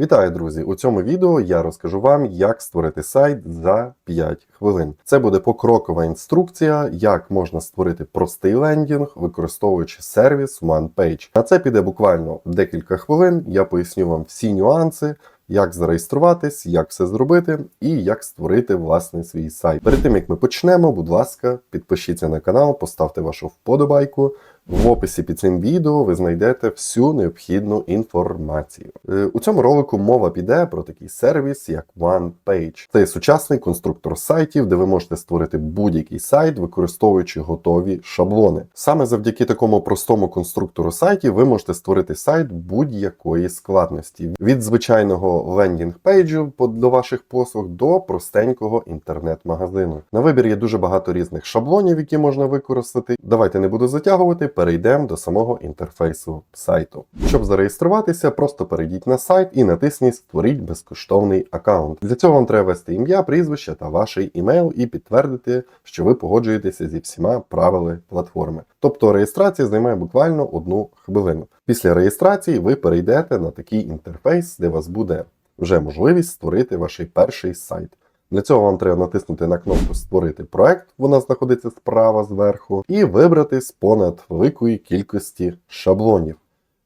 Вітаю, друзі! У цьому відео я розкажу вам, як створити сайт за 5 хвилин. Це буде покрокова інструкція, як можна створити простий лендінг, використовуючи сервіс OnePage. На це піде буквально декілька хвилин. Я поясню вам всі нюанси. Як зареєструватись, як все зробити і як створити власний свій сайт. Перед тим як ми почнемо, будь ласка, підпишіться на канал, поставте вашу вподобайку. В описі під цим відео ви знайдете всю необхідну інформацію. Е, У цьому ролику мова піде про такий сервіс, як OnePage. Це сучасний конструктор сайтів, де ви можете створити будь-який сайт, використовуючи готові шаблони. Саме завдяки такому простому конструктору сайтів ви можете створити сайт будь-якої складності від звичайного лендінг-пейджу до ваших послуг до простенького інтернет-магазину. На вибір є дуже багато різних шаблонів, які можна використати. Давайте не буду затягувати перейдемо до самого інтерфейсу сайту. Щоб зареєструватися, просто перейдіть на сайт і натисніть Створіть безкоштовний аккаунт. Для цього вам треба ввести ім'я, прізвище та ваш імейл і підтвердити, що ви погоджуєтеся зі всіма правилами платформи. Тобто реєстрація займає буквально одну хвилину. Після реєстрації ви перейдете на такий інтерфейс, де вас буде вже можливість створити ваш перший сайт. Для цього вам треба натиснути на кнопку Створити проект, вона знаходиться справа зверху, і вибрати з понад великої кількості шаблонів.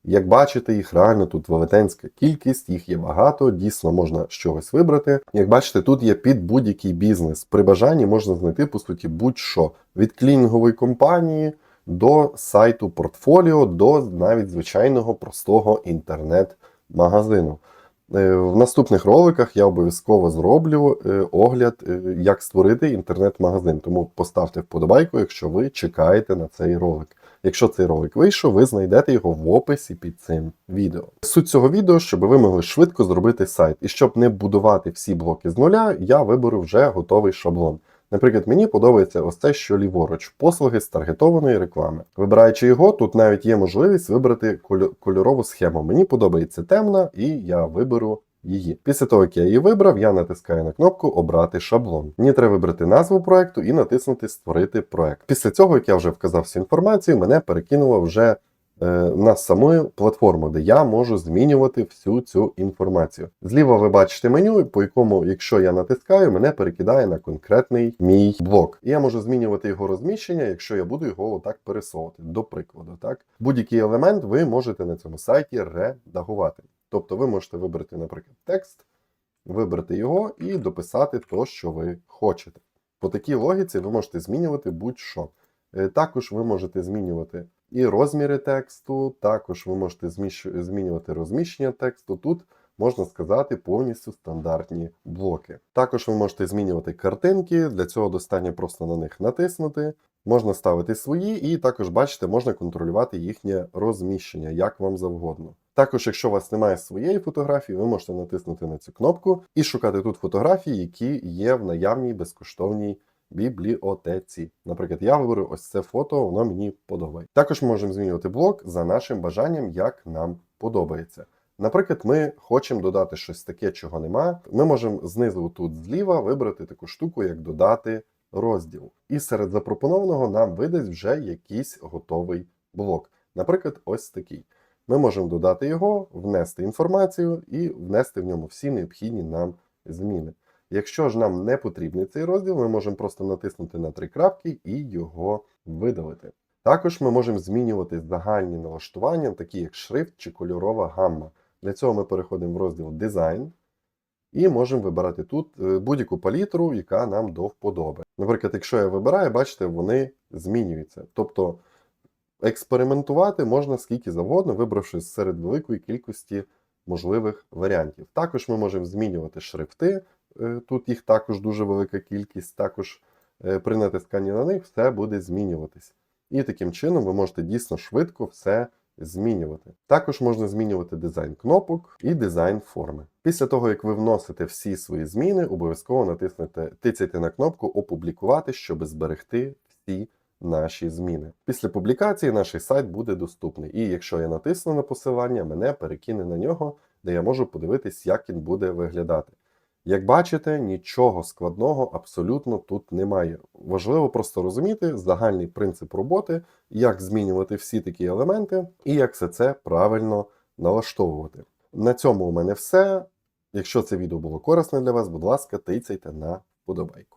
Як бачите, їх реально тут велетенська кількість, їх є багато, дійсно можна щось вибрати. Як бачите, тут є під будь-який бізнес. При бажанні можна знайти, по суті, будь-що від клінінгової компанії до сайту портфоліо, до навіть звичайного простого інтернет-магазину. Е, В наступних роликах я обов'язково зроблю е, огляд, е, як створити інтернет-магазин. Тому поставте вподобайку, якщо ви чекаєте на цей ролик. Якщо цей ролик вийшов, ви знайдете його в описі під цим відео. Суть цього відео, щоб ви могли швидко зробити сайт. І щоб не будувати всі блоки з нуля, я виберу вже готовий шаблон. Наприклад, мені подобається ось це, що ліворуч, послуги з таргетованої реклами. Вибираючи його, тут навіть є можливість вибрати кольорову схему. Мені подобається темна, і я виберу її. Після того, як я її вибрав, я натискаю на кнопку Обрати шаблон. Мені треба вибрати назву проекту і натиснути Створити проект. Після цього, як я вже вказав всю інформацію, мене перекинуло вже е, на саму платформу, де я можу змінювати всю цю інформацію. Зліва ви бачите меню, по якому, якщо я натискаю, мене перекидає на конкретний мій блок. І я можу змінювати його розміщення, якщо я буду його отак пересовувати. До прикладу, так будь-який елемент ви можете на цьому сайті редагувати. Тобто ви можете вибрати, наприклад, текст, вибрати його і дописати то, що ви хочете. По такій логіці ви можете змінювати будь-що. Е, Також ви можете змінювати і розміри тексту, також ви можете змінювати розміщення тексту. Тут можна сказати повністю стандартні блоки. Також ви можете змінювати картинки, для цього достатньо просто на них натиснути. Можна ставити свої, і також бачите, можна контролювати їхнє розміщення, як вам завгодно. Також, якщо у вас немає своєї фотографії, ви можете натиснути на цю кнопку і шукати тут фотографії, які є в наявній безкоштовній бібліотеці. Наприклад, я виберу ось це фото, воно мені подобається. Також ми можемо змінювати блок за нашим бажанням, як нам подобається. Наприклад, ми хочемо додати щось таке, чого нема. Ми можемо знизу тут зліва вибрати таку штуку, як додати розділ. І серед запропонованого нам видасть вже якийсь готовий блок. Наприклад, ось такий. Ми можемо додати його, внести інформацію і внести в ньому всі необхідні нам зміни. Якщо ж нам не потрібний цей розділ, ми можемо просто натиснути на три крапки і його видалити. Також ми можемо змінювати загальні налаштування, такі як шрифт чи кольорова гамма. Для цього ми переходимо в розділ Дизайн і можемо вибирати тут е, будь-яку палітру, яка нам до вподоби. Наприклад, якщо я вибираю, бачите, вони змінюються. Тобто експериментувати можна скільки завгодно, вибравши серед великої кількості можливих варіантів. Також ми можемо змінювати шрифти. Е, Тут їх також дуже велика кількість. Також е, при натисканні на них все буде змінюватись. І таким чином ви можете дійсно швидко все змінювати. Також можна змінювати дизайн кнопок і дизайн форми. Після того, як ви вносите всі свої зміни, обов'язково натиснете, тицяйте на кнопку Опублікувати, щоб зберегти всі наші зміни. Після публікації наш сайт буде доступний. І якщо я натисну на посилання, мене перекине на нього, де я можу подивитись, як він буде виглядати. Як бачите, нічого складного абсолютно тут немає. Важливо просто розуміти загальний принцип роботи, як змінювати всі такі елементи і як все це правильно налаштовувати. На цьому у мене все. Якщо це відео було корисне для вас, будь ласка, тицяйте на подобайку.